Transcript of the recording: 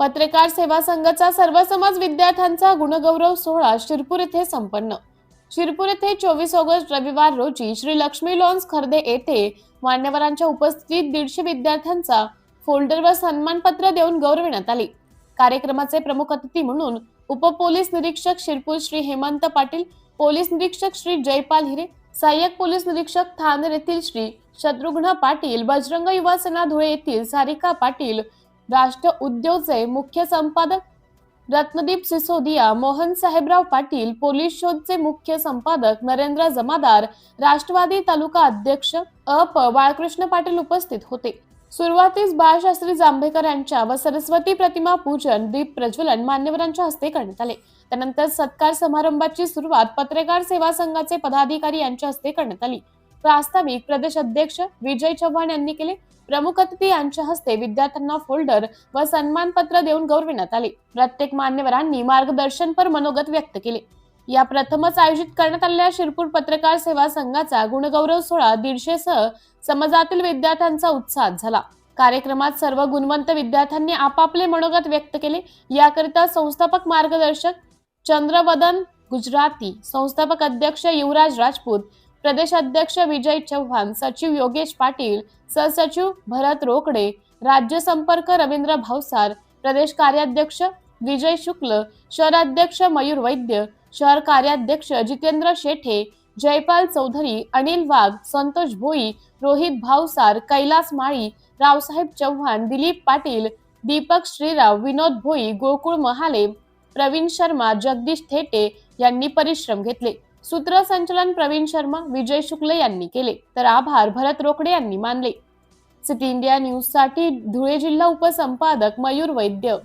पत्रकार सेवा संघाचा सर्वसमाज विद्यार्थ्यांचा गुणगौरव सोहळा शिरपूर येथे संपन्न. शिरपूर येथे चोवीस ऑगस्ट रविवार रोजी श्री लक्ष्मी लॉन्स खर्दे येथे मान्यवरांच्या उपस्थितीत दीडशे विद्यार्थ्यांचा फोल्डर व सन्मानपत्र देऊन गौरविण्यात आले. कार्यक्रमाचे प्रमुख अतिथी म्हणून उपपोलीस निरीक्षक शिरपूर श्री हेमंत पाटील पोलीस निरीक्षक श्री जयपाल हिरे सहाय्यक पोलीस निरीक्षक ठाणे येथील श्री शत्रुघ्न पाटील बजरंग युवा सेना धुळे येथील सारिका पाटील राष्ट्र उद्योगचे मुख्य संपादक रत्नदीप सिसोदिया मोहन साहेबराव पाटील पोलीस शोधचे मुख्य संपादक नरेंद्र जमादार राष्ट्रवादी तालुका अध्यक्ष अप बाळकृष्ण पाटील उपस्थित होते. सुरुवातीस बाळशास्त्री जांभेकर यांच्या व सरस्वती प्रतिमा पूजन दीप प्रज्वलन मान्यवरांच्या हस्ते करण्यात आले. त्यानंतर सत्कार समारंभाची सुरुवात पत्रकार सेवा संघाचे पदाधिकारी यांच्या हस्ते करण्यात आली. प्रास्ताविक प्रदेश अध्यक्ष विजय चव्हाण यांनी केले. प्रमुख अतिथी यांच्या हस्ते विद्यार्थ्यांना फोल्डर व सन्मानपत्र देऊन गौरविण्यात आले. प्रत्येक मान्यवरांनी मार्गदर्शनपर मनोगत व्यक्त केले. या प्रथमच आयोजित करण्यात आलेल्या शिरपूर पत्रकार सेवा संघाचा गुणगौरव सोहळा दीडशे सह समाजातील विद्यार्थ्यांचा उत्साह झाला. कार्यक्रमात सर्व गुणवंत विद्यार्थ्यांनी आपापले मनोगत व्यक्त केले. याकरिता संस्थापक मार्गदर्शक चंद्रवदन गुजराती संस्थापक अध्यक्ष युवराज राजपूत प्रदेशाध्यक्ष विजय चव्हाण सचिव योगेश पाटील सहसचिव भरत रोकडे राज्य संपर्क रवींद्र भावसार प्रदेश कार्याध्यक्ष विजय शुक्ल शहराध्यक्ष मयूर वैद्य शहर कार्याध्यक्ष जितेंद्र शेठे जयपाल चौधरी अनिल वाघ संतोष भोई रोहित भावसार कैलास माळी रावसाहेब चव्हाण दिलीप पाटील दीपक श्रीराव विनोद भोई गोकुळ महाले प्रवीण शर्मा जगदीश थेटे यांनी परिश्रम घेतले. सूत्रसंचालन प्रवीण शर्मा विजय शुक्ल यांनी केले. तर आभार भरत रोकडे यांनी मानले. सिटी इंडिया न्यूजसाठी धुळे जिल्हा उपसंपादक मयूर वैद्य.